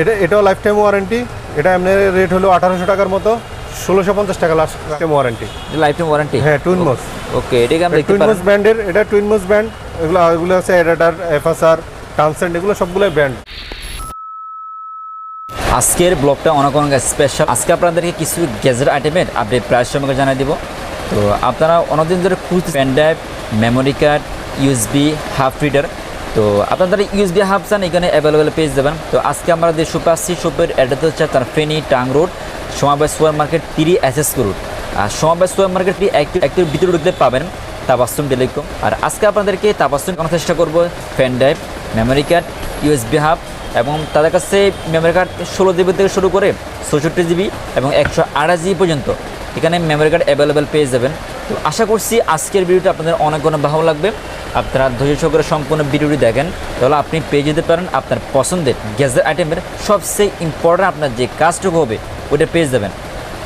এটা এটাও life time warranty এটা এমনি রেট হলো আঠারোশো টাকার মতো। ষোলোশো পঞ্চাশ টাকা last time warranty lifetime warranty হ্যাঁ টুইন মোস ওকে এটাকে আমরা টুইন মোস ব্র্যান্ডের এটা টুইন মোস ব্র্যান্ড এগুলো এগুলো হচ্ছে এডাটার এফএসআর টানসেন্ট এগুলো সবগুলোই ব্র্যান্ড আজকের ব্লগটা অনেক অনেক স্পেশাল আজকে আপনাদেরকে কিছু গ্যাজেট আইটেমের আপডেট প্রাইস সম্পর্কে জানিয়ে দিব। তো আপনারা অনেকদিন ধরে খুঁজ pen drive memory card USB hub reader তো আপনারা ইউএসবি হাফ চান, এখানে অ্যাভেলেবেল পেয়ে যাবেন। তো আজকে আমরা যে শপে আসছি শপের অ্যাড্রেস হচ্ছে তার ফেনি, টাং রোড সমাবেশ সুপার মার্কেট তিরি এস রোড আর সমাবেশ সুপার মার্কেটটি একটু একটু ভিতরে ঢুকতে পাবেন তাবাসুম টেলিকম আর আজকে আপনাদেরকে তাবাসুম করার চেষ্টা করব pen drive memory card USB hub এবং তাদের কাছে মেমোরি কার্ড ষোলো জিবি থেকে শুরু করে চৌষট্টি জিবি এবং একশো আঠাশ জিবি পর্যন্ত। এখানে মেমোরি কার্ড অ্যাভেলেবেল পেয়ে যাবেন। তো আশা করছি আজকের ভিডিওটা আপনাদের অনেক অনেক ভালো লাগবে। আপনারা ধৈর্য সহকারে সম্পূর্ণ ভিডিওটি দেখেন, তাহলে আপনি পেয়ে যেতে পারেন আপনার পছন্দের গ্যাজেট আইটেমের সবচেয়ে ইম্পর্ট্যান্ট আপনার যে কাজটুকু হবে ওটা পেয়ে যাবেন।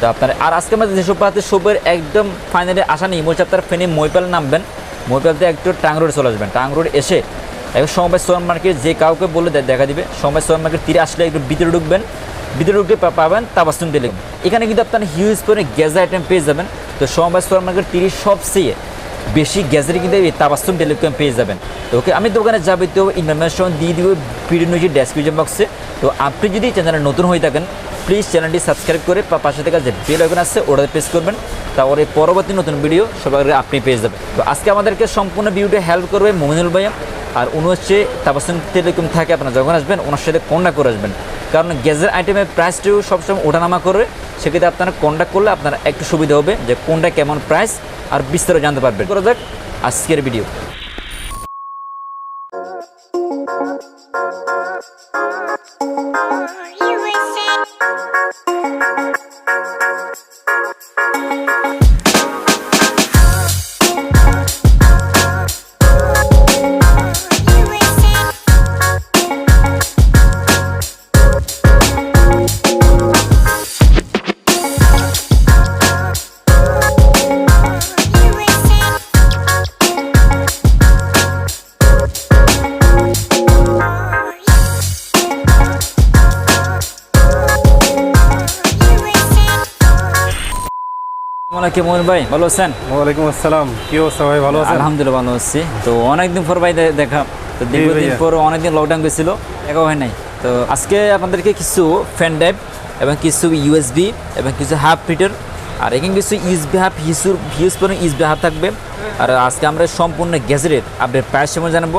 তো আপনার, আর আজকে আমাদের যেসব পাতে সবের একদম ফাইনালি আসা নেই মোচ আপনার ফেনে মইপাল নামবেন, মইপালতে একটু টাং রোডে চলে আসবেন। টাং রোড এসে একবার সমবায় সুপার মার্কেট যে কাউকে বলে দেখা দিবে সমবায় সুপার মার্কেট তীরে আসলে একটু ভিতরে ঢুকবেন ভিতরে ঢুকতে পাবেন তাবাসুম টেলিকম এখানে কিন্তু আপনার হিউজ পরিমাণে গ্যাস আইটেম পেয়ে যাবেন। তো সমবায় সুপার মার্কেট তিরি সবচেয়ে বেশি গ্যাসের কিন্তু এই তাবাসুম টেলিকম পেয়ে যাবেন। তো ওকে আমি দোকানে যাবতীয় ইনফরমেশন দিয়ে দিব ভিডিও নিচে ডেসক্রিপশন বক্সে তো আপনি যদি চ্যানেলে নতুন হয়ে থাকেন প্লিজ চ্যানেলটি সাবস্ক্রাইব করে পাশে থেকে যে বেল আইকন আছে ওটা প্রেস করবেন। তারপরে পরবর্তী নতুন ভিডিও সবার আপনি পেয়ে যাবেন। তো আজকে আমাদেরকে সম্পূর্ণ ভিডিওটা হেল্প করবে মোমিনুল ভাইয়া। আর উনি হচ্ছে তাবাসুম টেলিকম থাকে, আপনারা যখন আসবেন, ওনার সাথে কন্ট্যাক্ট করে আসবেন। কারণ গ্যাসের আইটেমের প্রাইসটিও সবসময় ওঠানামা করে, সেক্ষেত্রে আপনারা কন্ট্যাক্ট করলে আপনার একটু সুবিধা হবে যে কোনটা কেমন প্রাইস আর বিস্তারিত জানতে পারবেন। করা যাক আজকের ভিডিও আসসালামু আলাইকুম মোমিনুল ভাই ভালো আছেন? ওয়ালাইকুম আসসালাম। কি অবস্থা ভাই? ভালো আছেন? আলহামদুলিল্লাহ ভালো আছি। তো অনেকদিন পর ভাই দেখা। তো দীর্ঘদিন। পর অনেকদিন লকডাউন গেছিল দেখা হয় নাই। তো আজকে আপনাদেরকে কিছু ফ্যান ড্রাইভ এবং কিছু ইউএসবি এবং কিছু হাফ ফিটার আর এখানে কিছু ইউএসবি হাফ হিসুর হিউজ পরিমাণ ইউএসবি হাফ থাকবে। আর আজকে আমরা সম্পূর্ণ গ্যাজেটের আপডেট প্রাইস সময় জানাব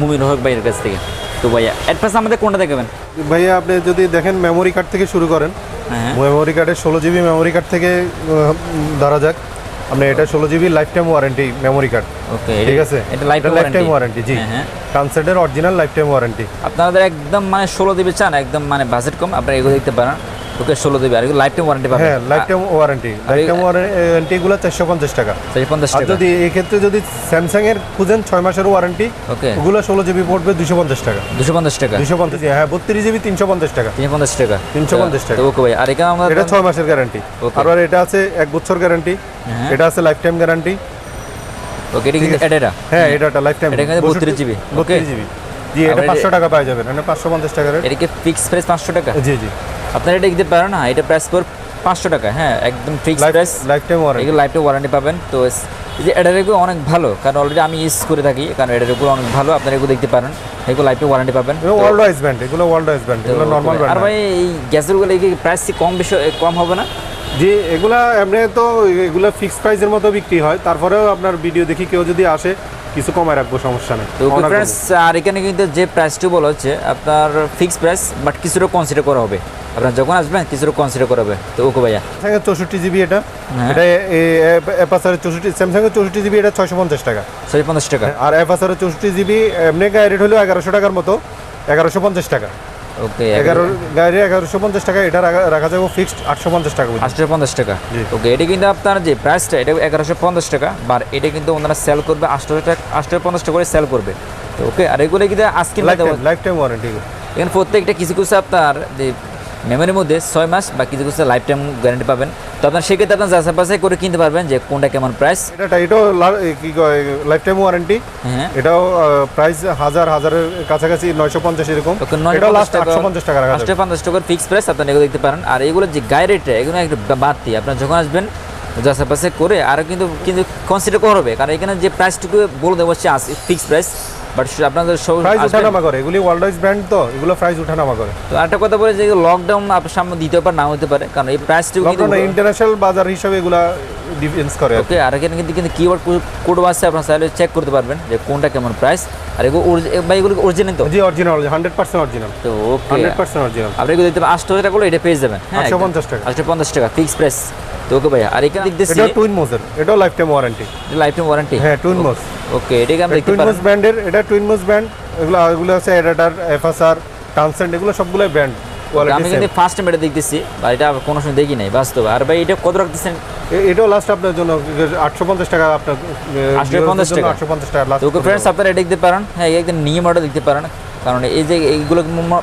মুমিন হক ভাইয়ের কাছ থেকে। তো ভাইয়া অ্যাডভান্স আমাদের কোনটা দেখাবেন? ভাইয়া আপনি যদি দেখেন মেমোরি কার্ড থেকে শুরু করেন মেমোরি কার্ডের ষোলো জিবি মেমোরি কার্ড থেকে ধরা যাক। আপনি এটা ষোলো GB lifetime warranty memory card okay ঠিক আছে? এটা লাইফ টাইম ওয়ারেন্টি জি। হ্যাঁ হ্যাঁ। কানসেটের অরিজিনাল লাইফ টাইম ওয়ারেন্টি আপনাদের একদম মানে ষোলো জিবি চান একদম মানে বাজেট কম আপনারা এগুলো দেখতে পারেন। ওকে ষোলো দিবে আর লাইফ টাইম ওয়ারেন্টি পাবেন হ্যাঁ life time warranty life time warranty গুলো চারশো পঞ্চাশ টাকা। চারশো পঞ্চাশ টাকা। যদি এই ক্ষেত্রে যদি স্যামসাং এর খুঁজেন ছয় মাসের ওয়ারেন্টি ওকে ওগুলো ষোলো জিবি পড়বে দুশো পঞ্চাশ টাকা। দুশো পঞ্চাশ টাকা। দুশো পঞ্চাশ হ্যাঁ বত্রিশ জিবি তিনশো পঞ্চাশ টাকা। তিনশো পঞ্চাশ টাকা। 350 টাকা। ওকে ভাই আর এখানে আমরা এটা ছয় মাসের গ্যারান্টি. আর এটা আছে এক বছর গ্যারান্টি। এটা আছে লাইফ টাইম গ্যারান্টি ওকে এটা কিন্তু এটা হ্যাঁ এটা লাইফ টাইম এটা কিন্তু 32 GB, বত্রিশ জিবি জি এটা পাঁচশো টাকা পাওয়া যাবেন মানে পাঁচশো পঞ্চাশ টাকা এটা কি ফিক্স প্রাইস পাঁচশো টাকা? জি জি। আপনারা এটা দিতে পারেন না এটা প্রাইস পর পাঁচশো টাকা হ্যাঁ একদম fix price lifetime warranty life warranty পাবেন। তো এই যে এটার এগুলো অনেক ভালো কারণ অলরেডি আমি ইউজ করে থাকি কারণ এটার এগুলো অনেক ভালো আপনারা এগুলো দেখতে পারেন এগুলো লাইফ ওয়ারেন্টি পাবেন। ওয়ার্ল্ড ওয়াইজ ব্র্যান্ড এগুলো ওয়ার্ল্ড ওয়াইজ ব্র্যান্ড এগুলো নর্মাল আর ব্র্যান্ড ভাই এই গ্যাসেরগুলো কি প্রাইস কি কম বেশি কম হবে না? জি এগুলা এমনি তো এগুলো ফিক্সড প্রাইসের মতো বিক্রি হয় তারপরেও আপনার ভিডিও দেখি কেউ যদি আসে কিছু কমায় রাখব সমস্যা নেই। তো প্রাইস আর এখানে কিন্তু যে প্রাইসটি বলা হচ্ছে আপনার ফিক্সড প্রাইস বাট কিছুটা কনসিডার করা হবে। আপনার যখন আসবেন কিছুটা কনসিডার করা হবে। তো ওকে ভাইয়া। স্যামসাংয়ের চৌষট্টি জিবি এটা। হ্যাঁ। এটা এপাসারের চৌষট্টি স্যামসাং এর চৌষট্টি জিবি এটা ছয়শো পঞ্চাশ টাকা। ছয় পঞ্চাশ টাকা। আর এপাসারের চৌষট্টি জিবি এমনি গায়ে রেট হলো এগারোশো টাকার মতো এগারোশো পঞ্চাশ টাকা। ওকে এগারো গাড়ি এগারোশো পঞ্চাশ টাকা এটা রাখা- যাবে ফিক্সড আটশো পঞ্চাশ টাকা। আটশো পঞ্চাশ টাকা। ওকে এটা কিন্তু আপনার যে প্রাইসটা এটা এগারোশো পঞ্চাশ টাকা বার এটা কিন্তু ওনারা সেল করবে আটশো টাকা আটশো পঞ্চাশ টাকা করে সেল করবে। তো ওকে আর এগুলো কিন্তু আজকে লাইফ টাইম ওয়ারেন্টি এখানে প্রত্যেকটা কিছু কিছু আপনার যে মেমোরির মধ্যে ছয় মাস বা কিছু কিছু লাইফ টাইম গ্যারান্টি পাবেন। তো আপনার সেক্ষেত্রে আপনার যাচাই বাছাই করে কিনতে পারবেন যে কোনটা কেমন প্রাইস এটা এটাও কি কয় লাইফ টাইম ওয়ারেন্টি হ্যাঁ। এটাও প্রাইস হাজার হাজারের কাছাকাছি নয়শো পঞ্চাশ এরকম। এটাও লাস্ট আটশো পঞ্চাশ টাকা আটশো পঞ্চাশ টাকার ফিক্স প্রাইস আপনার এগুলো দেখতে পারেন। আর এগুলো যে গায়ে রেটটা এগুলো একটু বাড়তি। আপনার যখন আসবেন যাচাই বাছাই করে আরও কিন্তু কিন্তু কনসিডার করা হবে। কারণ এখানে যে প্রাইসটুকু বলে দেবো হচ্ছে ফিক্স প্রাইস বাট আপনাদের প্রাইস উঠানামা করে এগুলি ওয়ার্ল্ড ওয়াইজ ব্র্যান্ড তো এগুলো প্রাইস উঠানামা করে। তো একটা কথা বলে যে লকডাউন আপনার সামনে দিতে পারে না হতে পারে কারণ এই প্রাইসটুকু কিন্তু ইন্টারন্যাশনাল বাজার হিসাবে এগুলা ডিফেন্স করে ওকে আর এখানে কিন্তু কিন্তু কিওয়ার্ড কোড আছে আপনার চাইলে চেক করতে পারবেন যে কোনটা কেমন প্রাইস আর এগুলো বা এগুলো অরিজিনাল তো? জি অরিজিনাল হান্ড্রেড পার্সেন্ট অরিজিনাল তো ওকে হান্ড্রেড পার্সেন্ট অরিজিনাল আপনি এগুলো আটশো টাকা করে এটা পেয়ে যাবেন। হ্যাঁ 850 টাকা। আটশো পঞ্চাশ টাকা ফিক্স প্রাইস তো ওকে ভাইয়া আর এখানে দেখতেছি এটা টুইন মোজের এটাও life time warranty life time warranty হ্যাঁ টুইন মোজ ওকে এটাকে আমরা দেখতে টুইন মোজ ব্র্যান্ডের এটা টুইন মোজ ব্র্যান্ড এগুলো এগুলো আছে এডাটার এফএসআর ট্রান্সেন্ট এগুলো সবগুলোই ব্র্যান্ড আমি কিন্তু ফার্স্ট টাইম এটা দেখতেছি বা এটা কোনো সময় দেখি নাই বাস্তব। আর ভাই এটা কত রাখতেছেন? এটাও লাস্ট আপনার জন্য আটশো পঞ্চাশ টাকা আপনার 850 টাকা। আটশো পঞ্চাশ টাকা লাস্ট ওকে ফ্রেন্ডস আপনারা এটা দেখতে পারেন। হ্যাঁ একদম নিয়ম অর্ডার দেখতে পারেন। কারণ এই যে এইগুলো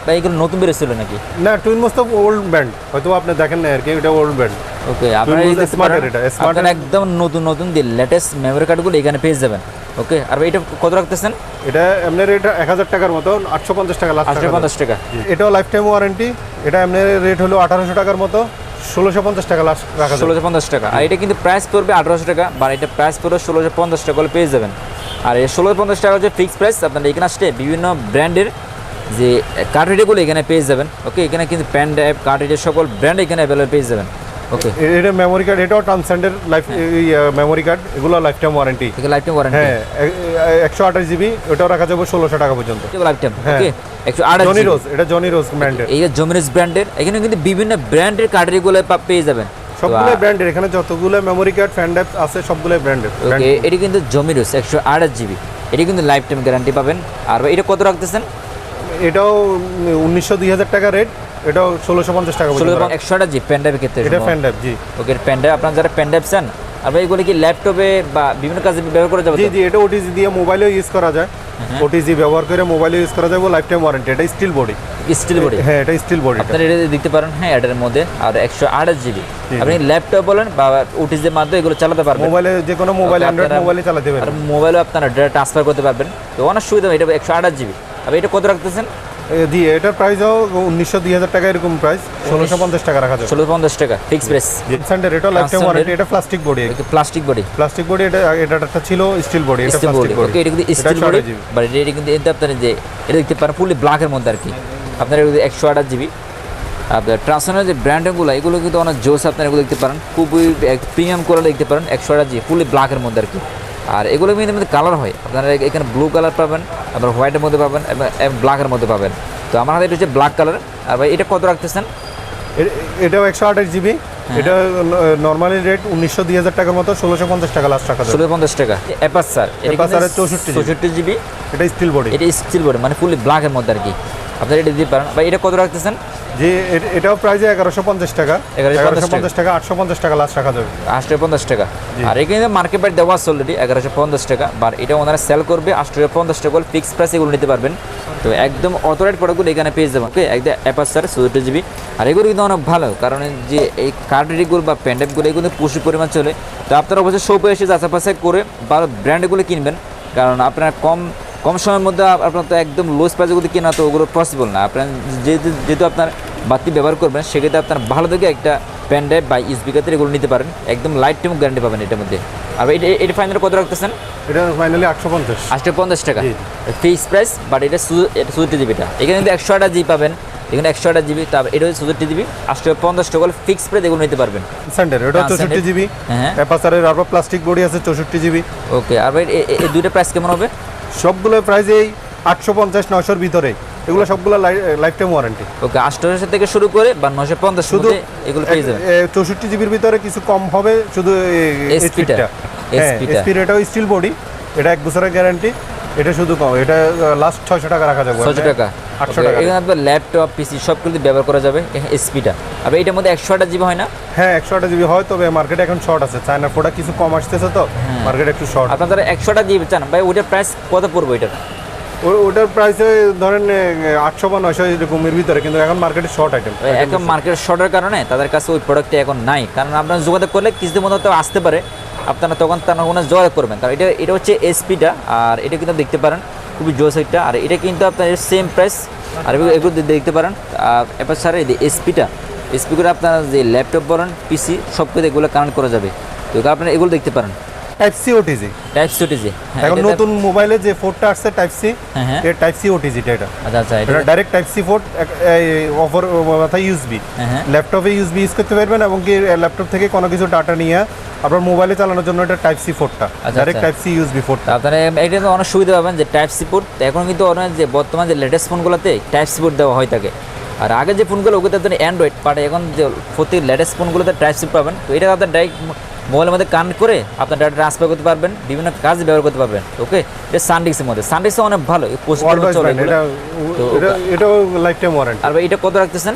এইগুলো নতুন বেরোছিল নাকি? না টুইন মোজ তো ওল্ড ব্র্যান্ড হয়তো আপনি দেখেন না আর কি এটা ওল্ড ব্র্যান্ড ওকে আপনারা Twin এই এর এটা, এর- একদম নতুন নতুন দিয়ে লেটেস্ট মেমোরি কার্ডগুলো এখানে পেয়ে যাবেন। ওকে আর এটা কত রাখতেছেন? এটা এমনি রেট এক হাজার টাকার মতো আটশো পঞ্চাশ টাকা আটশো পঞ্চাশ টাকা। এটাও লাইফ টাইম ওয়ারেন্টি এটা এমনি রেট হলো আঠারোশো টাকার মতো। ষোলোশো পঞ্চাশ টাকা লাস্ট রাখা ষোলোশো পঞ্চাশ টাকা। আর এটা কিন্তু প্রাইস পড়বে আঠারোশো টাকা বা এটা প্রাইস পড়বে ষোলোশো পঞ্চাশ টাকা করে পেয়ে যাবেন। আর এই ষোলোশো পঞ্চাশ টাকা হচ্ছে ফিক্সড প্রাইস আপনারা এখানে আসলে বিভিন্ন ব্র্যান্ডের যে কার্টরিডেগুলো এখানে পেয়ে যাবেন। ওকে এখানে কিন্তু প্যান ড্রাইভ কার্টরিডের সকল ব্র্যান্ড এখানে অ্যাভেলেবেল পেয়ে যাবেন। ওকে এ- এটা মেমোরি কার্ড এটাও ট্রান্সেন্ডের লাইফ মেমোরি কার্ড এগুলো life time warranty life time warranty হ্যাঁ একশো আঠাশ জিবি ওটাও রাখা যাবে ষোলোশো টাকা পর্যন্ত। Life time. ওকে একশো আঠাশ জনি রোজ এটা জনি রোজ ব্র্যান্ডের এই ব্র্যান্ডের এখানে কিন্তু বিভিন্ন ব্র্যান্ডের কার্টরিগুলো পেয়ে যাবেন। সবগুলো ব্র্যান্ডের এখানে যতগুলো মেমোরি কার্ড ফ্যান ড্রাইভ আছে সবগুলো ব্র্যান্ডের ওকে এটি কিন্তু জমিরুস একশো আঠাশ জিবি এটি কিন্তু লাইফ টাইম গ্যারান্টি পাবেন। আর এটা কত রাখতেছেন? এটাও উনিশশো দুই হাজার টাকা রেট এটাও ষোলোশো পঞ্চাশ টাকা ষোলো পর্যন্ত একশো আঠাশ জিবি প্যান্ডাইভের ক্ষেত্রে এটা ফ্যান ড্রাইভ জি। ওকে প্যান্ডাইভ আপনার যারা প্যান্ডাইভ চান আর ভাই এগুলো কি ল্যাপটপে বা বিভিন্ন কাজে ব্যবহার করা যাবে জি জি এটা ওটিজি দিয়ে মোবাইলেও ইউজ করা যায়। ওটিজি ব্যবহার করে মোবাইলে ইউজ করা যায় লাইফ টাইম ওয়ারেন্টি এটা স্টিল বডি স্টিল বডি হ্যাঁ এটা স্টিল বডি আপনারা এটা দেখতে পারেন হ্যাঁ এটার মধ্যে আর একশো আঠাশ জিবি আপনি ল্যাপটপ বলেন বা ওটিজির মাধ্যমে এগুলো চালাতে পারবেন। মোবাইলে যে কোনো মোবাইল অ্যান্ড্রয়েড মোবাইলে চালাতে পারবেন। আর মোবাইলও আপনারা ডেটা ট্রান্সফার করতে পারবেন। তো অনেক সুবিধা এটা একশো আঠাশ জিবি আর এটা কত রাখতেছেন? জি এটার প্রাইসও উনিশশো দুই হাজার টাকা এরকম প্রাইস ষোলোশো পঞ্চাশ টাকা রাখা যাবে। ষোলো পঞ্চাশ টাকা ফিক্স প্রাইস সেন্টার এটা লাইফ টাইম ওয়ারেন্টি এটা plastic body plastic body plastic body এটা এটা একটা ছিল স্টিল বডি এটা প্লাস্টিক বডি ওকে এটা কিন্তু স্টিল বডি বাট এটা কিন্তু এতে আপনার যে এটা দেখতে পারেন ফুলি ব্ল্যাকের মধ্যে আর কি আপনার একশো আঠাশ জিবি আপনার ট্রান্সফার যে ব্র্যান্ডগুলো এগুলো কিন্তু অনেক জোস আপনার এগুলো দেখতে পারেন। খুবই প্রিমিয়াম করে দেখতে পারেন একশো আঠাশ জিবি ফুলি ব্ল্যাকের মধ্যে আর কি আর এগুলো কিন্তু কালার হয়। আপনারা এখানে ব্লু কালার পাবেন আপনার হোয়াইটের মধ্যে পাবেন এবং ব্ল্যাকের মধ্যে পাবেন। তো আমার হাতে এটা হচ্ছে ব্ল্যাক কালার আর ভাই এটা কত রাখতেছেন? এটাও একশো আঠাশ জিবি হ্যাঁ। এটা নর্মালি রেট উনিশশো দুই হাজার টাকার মতো ষোলোশো পঞ্চাশ টাকা লাস্ট টাকা ষোলো পঞ্চাশ টাকা। অ্যাপাস স্যার এর 64 GB চৌষট্টি জিবি এটা স্টিল বডি এটা স্টিল বডি মানে ফুলি ব্ল্যাকের মধ্যে আর কি। আপনারা এটা দিতে পারেন। ভাই এটা কত রাখতেছেন? যে এ- এটাও প্রাইসে এগারোশো পঞ্চাশ টাকা। এগারোশো পঞ্চাশ টাকা। আটশো পঞ্চাশ টাকা লাস্ট রাখা যাবে। আটশো পঞ্চাশ টাকা। আর এখানে মার্কেট প্রাইস দেওয়া আছে অলরেডি এগারোশো পঞ্চাশ টাকা। বাট এটা ওনারা সেল করবে আটশো পঞ্চাশ টাকা করে ফিক্স প্রাইস এগুলো নিতে পারবেন। তো একদম অথরাইট প্রোডাক্টগুলো এখানে পেয়ে যাবেন ওকে একদম অ্যাপাসার চৌষট্টি জিবি আর এগুলো কিন্তু অনেক ভালো কারণ যে এই কার্ডরিগুলো বা প্যান্ডেপগুলো এগুলো প্রচুর পরিমাণ চলে। তো আপনারা অবশ্যই সৌপে এসে যাচাপাশা করে বা ব্র্যান্ডগুলো কিনবেন। কারণ আপনার কম কম সময়ের মধ্যে আপনার তো একদম লোস প্রাইসে যদি কেনা তো ওগুলো পসিবল না। আপনার যেহেতু যেহেতু আপনার বাতি ব্যবহার করবেন সেক্ষেত্রে আপনার ভালো থেকে একটা প্যান ড্রাইভ বা স্পিকার এগুলো নিতে পারেন। একদম লাইট টাইম গ্যারান্টি পাবেন এটার মধ্যে। আর এটা এটা ফাইনাল কত রাখতেছেন? এটা ফাইনালি আটশো পঞ্চাশ। আটশো পঞ্চাশ টাকা। ফিক্স প্রাইস বাট এটা এটা চৌষট্টি জিবিটা এখানে কিন্তু একশো আটা জিবি পাবেন। এখানে একশো আটা জিবি তারপর এটা হচ্ছে চৌষট্টি জিবি আটশো পঞ্চাশ টাকা হলে ফিক্স প্রাইস এগুলো নিতে পারবেন। সেন্টার এটা চৌষট্টি জিবি হ্যাঁ। অ্যাপাসারের প্লাস্টিক বডি আছে চৌষট্টি জিবি ওকে আর ভাই এই দুইটা প্রাইস কেমন হবে? সবগুলো প্রাইস এই আটশো পঞ্চাশ নশোর ভিতরে। এগুলো সবগুলো লাইফ টাইম ওয়ারেন্টি ওকে আটশো থেকে শুরু করে বা নশো পঞ্চাশ শুধু এগুলো পেয়ে যাবেন। চৌষট্টি জিবির ভিতরে কিছু কম হবে শুধু SP টা। SP টা। এসপির এটাও স্টিল বডি এটা এক বছরের গ্যারান্টি এটা শুধু কম এটা লাস্ট ছয়শো টাকা রাখা যাবে ছশো টাকা। আটশো টাকা। এখানে আপনার ল্যাপটপ পিসি সবগুলো ব্যবহার করা যাবে এসপিটা আর এটার মধ্যে একশো আটা জিবি হয় না? হ্যাঁ একশো আটা জিবি হয় তবে মার্কেটে এখন শর্ট আছে। চায়নার প্রোডাক্ট কিছু কম আসতেছে তো হ্যাঁ। মার্কেটে একটু শর্ট আপনার যারা একশোটা জিবি চান ভাই ওইটার প্রাইস কত পড়বে ও- ওটার প্রাইস ধরেন আটশো বা নয়শো এরকমের ভিতরে কিন্তু এখন মার্কেটে শর্ট আইটেম এখন মার্কেট শর্টের কারণে তাদের কাছে ওই প্রোডাক্টটা এখন নাই। কারণ আপনারা যোগাযোগ করলে কিছুদিন মতো তো আসতে পারে আপনারা তখন তার কোনো যোগাযোগ করবেন। কারণ এটা এটা হচ্ছে এসপিটা আর এটা কিন্তু দেখতে পারেন, খুবই জোস একটা। আর এটা কিন্তু আপনার সেম প্রাইস আর এগুলো- দেখতে পারেন। এবার স্যার এই এসপিটা এসপি করে আপনারা যে ল্যাপটপ বলেন পিসি সব কিছু এগুলো কানেক্ট করা যাবে। তো আপনারা এগুলো দেখতে পারেন। টাইপ সি ওটিজি টাইপ সিটিজে হ্যাঁ এখন নতুন মোবাইলে যে ফোরটা আসছে টাইপ সি হ্যাঁ টাইপ সি ওটিজিটা এটা। আচ্ছা আচ্ছা এটা এটা direct type C port offer হ্যাঁ হ্যাঁ। ল্যাপটপে ইউজবি ইউজ করতে পারবেন এবং কি ল্যাপটপ থেকে কোনো কিছু ডাটা নিয়ে আপনার মোবাইলে চালানোর জন্য এটা টাইপ সি ফোরটা ডাইরেক্ট। টাইপ সি ইউজবি ফোরটা আপনারা এটা তো অনেক সুবিধা পাবেন যে টাইপ সি সিপোর্ট এখন কিন্তু অনেক যে বর্তমান যে লেটেস্ট ফোনগুলোতে টাইপ সি সিপোর্ট দেওয়া হয় থাকে। আর আগে যে ফোনগুলো ওগুলোতে আপনার অ্যান্ড্রয়েড বাট এখন যে প্রতি লেটেস্ট ফোনগুলোতে টাইপ সিপ পাবেন তো এটা আপনার ডাইরেক্ট মোবাইলের মধ্যে কানেক্ট করে আপনার ডাটা ট্রান্সফার করতে পারবেন বিভিন্ন কাজে ব্যবহার করতে পারবেন ওকে এটা সানডিক্সের মধ্যে। সানডিক্স অনেক ভালো এটাও লাইফ টাইম ওয়ারেন্টি আর এটা কত রাখতেছেন?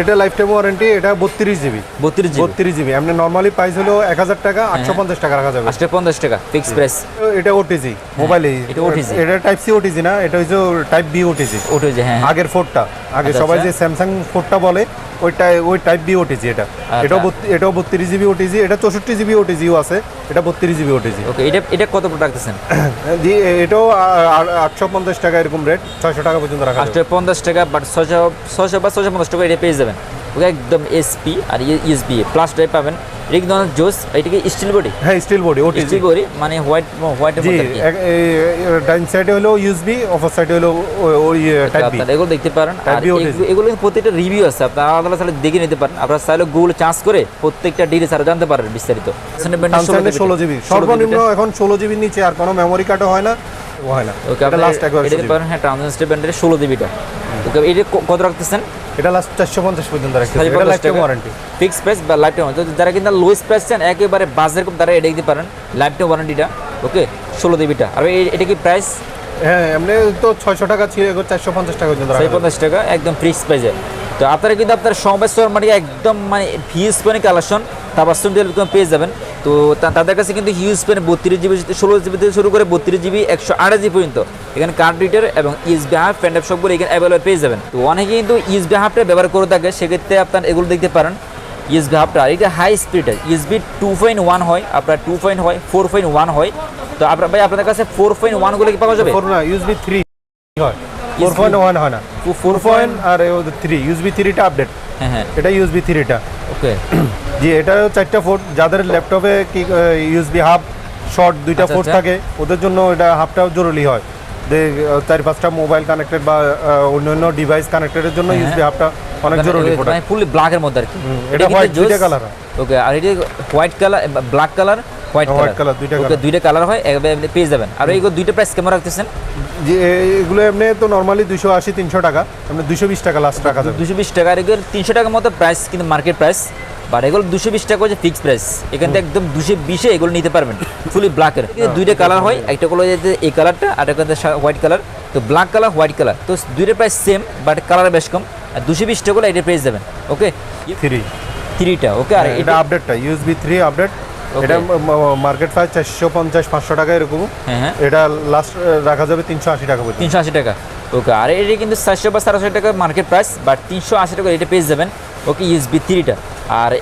এটা লাইফ টাইম ওয়ারেন্টি এটা বত্রিশ জিবি বত্রিশ বত্রিশ জিবি এমনি নর্মালি প্রাইস হলো এক হাজার টাকা হ্যাঁ। আটশো পঞ্চাশ টাকা রাখা যাবে। আটশো পঞ্চাশ টাকা ফিক্স প্রাইস এটা ওটিজি মোবাইলে এটা OTG এটা টাইপ সি ওটিজি না এটা হচ্ছে টাইপ বি ওটিজি ওটা যে হ্যাঁ হ্যাঁ। আগের ফোরটা আগে আচ্ছা, সবাই আচ্ছা। যে স্যামসাং ফোরটা বলে ওইটা ওই টাইপ বি ওটিজি এটা। আচ্ছা। এটাও এটাও বত্রিশ জিবি ওটিজি এটা চৌষট্টি জিবি ওটিজিও আছে এটা বত্রিশ জিবি ওটিজি ওকে এটা এটা কত রাখতেছেন? জি এটাও আটশো পঞ্চাশ টাকা এরকম রেট ছয়শো টাকা পর্যন্ত রাখা আটশো পঞ্চাশ টাকা বাট ছয়শো ছয়শো বা ছশো পঞ্চাশ টাকা এটা পেয়ে যাবেন। একদম এসপি আর ইউএসবি প্লাস টাইপ পাবেন এটা কিন্তু অনেক জোস এটাকে স্টিল বডি হ্যাঁ steel body OTG steel body মানে হোয়াইট কি। ডাইন সাইডে হলো ইউএসবি অপর সাইডে হলো টাইপ বি এগুলো দেখতে পারেন। আর এগুলো- প্রত্যেকটা রিভিউ আছে আপনারা আলাদা আলাদা দেখে নিতে পারেন। আপনারা চাইলে গুগল চার্জ করে প্রত্যেকটা ডিটেলস আরও জানতে পারেন বিস্তারিত। ষোলো জিবি সর্বনিম্ন এখন ষোলো জিবির নিচে আর কোনো মেমোরি কার্ডও হয় না হয় না। ওকে এটা আপনারা লাস্ট একবার এটা পারেন হ্যাঁ ট্রানজিস্টার ব্যান্ডের ষোলো জিবিটা ওকে এটা কত রাখতেছেন? এটা লাস্ট চারশো পঞ্চাশ পর্যন্ত চারশো এটা life time warranty fix price বা লাইফ টাইম যারা কিন্তু লোয়েস্ট প্রাইস চান একেবারে বাজার কম তারা এটা দিতে পারেন। লাইফ টাইম ওয়ারেন্টিটা ওকে ষোলো জিবিটা আর এটা কি প্রাইস হ্যাঁ এমনি তো ছয়শো টাকা ছিল এখন চারশো পঞ্চাশ টাকা পর্যন্ত। পঞ্চাশ টাকা একদম ফিক্স প্রাইসে তো আপনারা কিন্তু আপনার সমবায় স্টোর মানে একদম মানে হিউজ পেনে কালেকশন তারপর সুন্দর পেয়ে যাবেন। তো তাদের কাছে কিন্তু হিউজ পেন বত্রিশ জিবি ষোলো জিবি থেকে শুরু করে বত্রিশ জিবি একশো আঠাশ জিবি পর্যন্ত। এখানে কার্ড রিডার এবং ইউএসবি হাফ প্যান্ড সবগুলো এখানে অ্যাভেলেবল পেয়ে যাবেন। তো অনেকে কিন্তু ইউএসবি হাফটা ব্যবহার করে থাকে সেক্ষেত্রে আপনার এগুলো দেখতে পারেন। ইউএসবি হাফটা আর এটা হাই স্পিডের ইউএসবি টু পয়েন্ট ওয়ান হয় আপনার টু পয়েন্ট হয় ফোর পয়েন্ট ওয়ান হয়। তো আপনার ভাই আপনাদের কাছে ফোর পয়েন্ট ওয়ানগুলো কি পাওয়া যাবে? ইউএসবি থ্রি হয়। ফোর পয়েন্ট ওয়ান হয় না। ফোর ফোর পয়েন্ট আর থ্রি ইউএসবি থ্রিটা আপডেট হ্যাঁ হ্যাঁ। এটা ইউএসবি থ্রিটা ওকে জি এটাও চারটা ফোর্ট যাদের ল্যাপটপে কি ইউএসবি হাব শর্ট দুইটা আচ্ছা, ফোর্ট আচ্ছা। থাকে ওদের জন্য এটা হাফটাও জরুরি হয় যে চার পাঁচটা মোবাইল কানেক্টেড বা অন্য অন্যান্য ডিভাইস কানেক্টেডের জন্য হ্যাঁ। ইউএসবি হাফটা অনেক জরুরি ফোর্ট মানে ফুললি ব্ল্যাকের মধ্যে আর কি এটা হোয়াইট দুইটা কালার ওকে আর এটা white colour black colour white হ্যাঁ, কালার দুইটা কালার হয় available পেয়ে যাবেন। আর এইগুলো দুইটা প্রাইস কেমন রাখতেছেন? যে এগুলো এমনি তো নর্মালি দুশো আশি তিনশো টাকা। এমনি দুশো বিশ টাকা লাস্ট যাবে। দুশো বিশ টাকা আর এগুলো তিনশো টাকার মতো প্রাইস কিন্তু মার্কেট প্রাইস বাট এগুলো দুশো বিশ টাকা হচ্ছে ফিক্স প্রাইস এখান থেকে একদম দুশো বিশে এগুলো নিতে পারবেন। ফুলি ব্ল্যাকের দুইটা কালার হয় একটা হলো এই কালারটা আর একটা হোয়াইট কালার তো ব্ল্যাক কালার হোয়াইট কালার তো দুইটা প্রাইস সেম বাট কালার বেশ কম। আর দুশো বিশ টাকা হলে এটা প্রাইস দেবেন ওকে থ্রি থ্রিটা ওকে আর এটা এটা আপডেটটা ইউএসবি থ্রি আপডেট. এটা মার্কেট প্রাইস চারশো পঞ্চাশ পাঁচশো টাকা এরকম। হ্যাঁ হ্যাঁ। এটা লাস্ট রাখা যাবে তিনশো আশি টাকা তিনশো আশি টাকা। ওকে আর এটা কিন্তু চারশো বা চারশো টাকা মার্কেট প্রাইস বাট তিনশো আশি টাকা এটা পেয়ে যাবেন। ওকে ইউএসবি থ্রিটা আর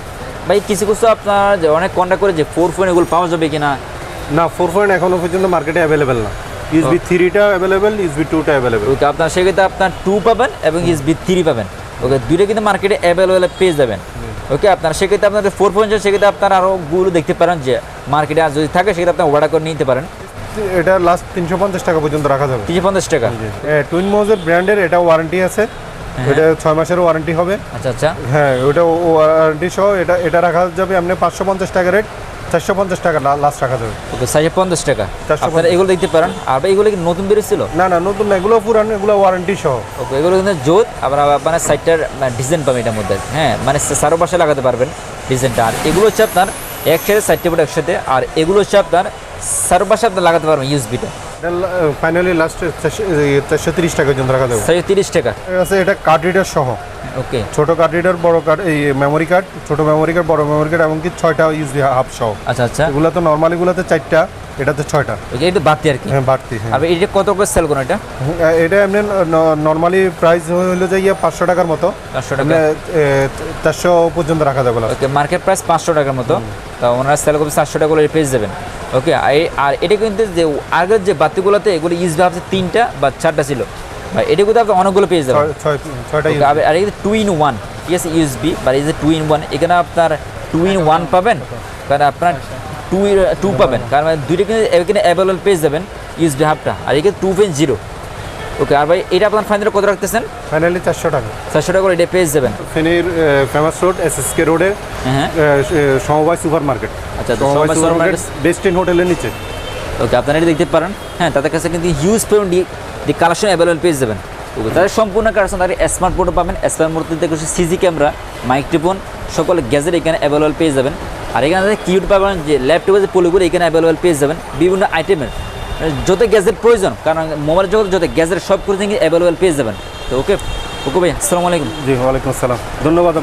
ভাই কিছু কিছু আপনার অনেক কন্ট্যাক্ট করে যে ফোর ফোন এগুলো পাওয়া যাবে কিনা? না ফোর পয়েন্ট এখনও পর্যন্ত মার্কেটে অ্যাভেলেবেল না। ইউএসবি থ্রিটা অ্যাভেলেবেল ইউএসবি টুটা অ্যাভেলেবেল ওকে আপনার সেক্ষেত্রে আপনার টু পাবেন এবং ইউএসবি থ্রি পাবেন। ওকে দুইটা কিন্তু মার্কেটে অ্যাভেলেবেল পেয়ে যাবেন। ওকে আপনার সেক্ষেত্রে আপনাদের ফোর পয়েন্ট সেক্ষেত্রে আপনার আরও গুলো দেখতে পারেন যে মার্কেটে আর যদি থাকে সেক্ষেত্রে আপনি অর্ডার করে নিতে পারেন। এটা লাস্ট তিনশো পঞ্চাশ টাকা পর্যন্ত রাখা যাবে। তিনশো পঞ্চাশ টাকা? টুইন মোজের ব্র্যান্ডের এটা ওয়ারেন্টি আছে। এটা ছয় মাসের ওয়ারেন্টি হবে। আচ্ছা আচ্ছা। হ্যাঁ ওটা ওয়ারেন্টি সহ এটা এটা রাখা যাবে আপনি পাঁচশো পঞ্চাশ টাকা রেট চারশো পঞ্চাশ টাকা লাস্ট রাখা যাবে ওকে চারশো পঞ্চাশ টাকা। আপনারা এগুলো দেখতে পারেন। আর এগুলো কি নতুন বেরিয়েছিল না না নতুন না এগুলো পুরান এগুলো ওয়ারেন্টি সহ। ওকে এগুলো কিন্তু জোত আবার মানে সাইডটার ডিজাইন পাবেন এটার মধ্যে। হ্যাঁ মানে সারো পাশে লাগাতে পারবেন ডিজাইনটা আর এগুলো হচ্ছে আপনার একসাথে সাইডটা একসাথে। আর এগুলো হচ্ছে আপনার সারো পাশে আপনার লাগাতে পারবেন ইউজবিটা ফাইনালি লাস্ট চারশো তিরিশ টাকা পর্যন্ত রাখা যাবে সাড়ে তিরিশ টাকা আছে এটা কার্ড রিডার সহ। ওকে। ছোট কার্ড রিডার বড় কার্ড এই মেমোরি কার্ড ছোট মেমোরি কার্ড বড় মেমোরি কার্ড এমনকি ছয়টা ইউজ হাফ সহ। আচ্ছা আচ্ছা। এগুলো তো নর্মালি গুলোতে চারটা। এটাতে ছয়টা। ওকে এটা বাড়তি আর কি? হ্যাঁ বাড়তি হ্যাঁ। আর এটা কত করে সেল করুন এটা? হ্যাঁ, এটা এমনি নর্মালি প্রাইস হলো যে ইয়ে পাঁচশো টাকার মতো। পাঁচশো টাকা। চারশো পর্যন্ত রাখা যাবে ওকে মার্কেট প্রাইস পাঁচশো টাকার মতো। তা ওনারা সেল করবে চারশো টাকা করে পেয়ে যাবেন। ওকে আর এটা কিন্তু যে আগের যে বাতিগুলোতে এগুলো ইউজ ভাবছে তিনটা বা চারটা ছিল বা এটা কিন্তু আপনি অনেকগুলো পেয়ে যাবেন। ছয়টা আর- এই টু ইন ওয়ান ঠিক আছে ইউএসবি বা এই যে টু ইন ওয়ান এখানে আপনার টু ইন ওয়ান পাবেন? কারণ আপনার টু টু পাবেন। কারণ দুইটা কিন্তু এখানে অ্যাভেলেবল পেয়ে যাবেন ইউএসবি হাফটা আর এখানে টু পয়েন্ট জিরো ওকে আর ভাই এটা আপনার ফাইনাল কত রাখতেছেন? ফাইনালি চারশো টাকা। চারশো টাকা করে এটা পেয়ে যাবেন। ফেনীর famous road S S K রোডে হ্যাঁ সমবায় সুপার মার্কেট আচ্ছা, সমবায় সুপার মার্কেট বেস্টিন হোটেলের নিচে। ওকে আপনারা এটা দেখতে পারেন। হ্যাঁ তাদের কাছে কিন্তু হিউজ পরিমাণ দি কালেকশন অ্যাভেলেবল পেয়ে যাবেন। ওকে তাদের সম্পূর্ণ কারণ তাদের স্মার্ট বোর্ডও পাবেন। স্মার্ট বোর্ড থেকে সিজি ক্যামেরা মাইক টিফোন সকল গ্যাজেট এখানে অ্যাভেলেবল পেয়ে যাবেন। আর এখানে তাদের কিউট পাবেন যে ল্যাপটপের যে পলিগুলো এখানে অ্যাভেলেবল পেয়ে যাবেন। বিভিন্ন আইটেমের যত গ্যাজেট প্রয়োজন, কারণ মোবাইলের জগতে যত গ্যাজেট সব কিছু অ্যাভেলেবল পেয়ে যাবেন। তো ওকে ওকে ভাই, আসসালামু আলাইকুম। জি, ওয়ালাইকুম আসসালাম। ধন্যবাদ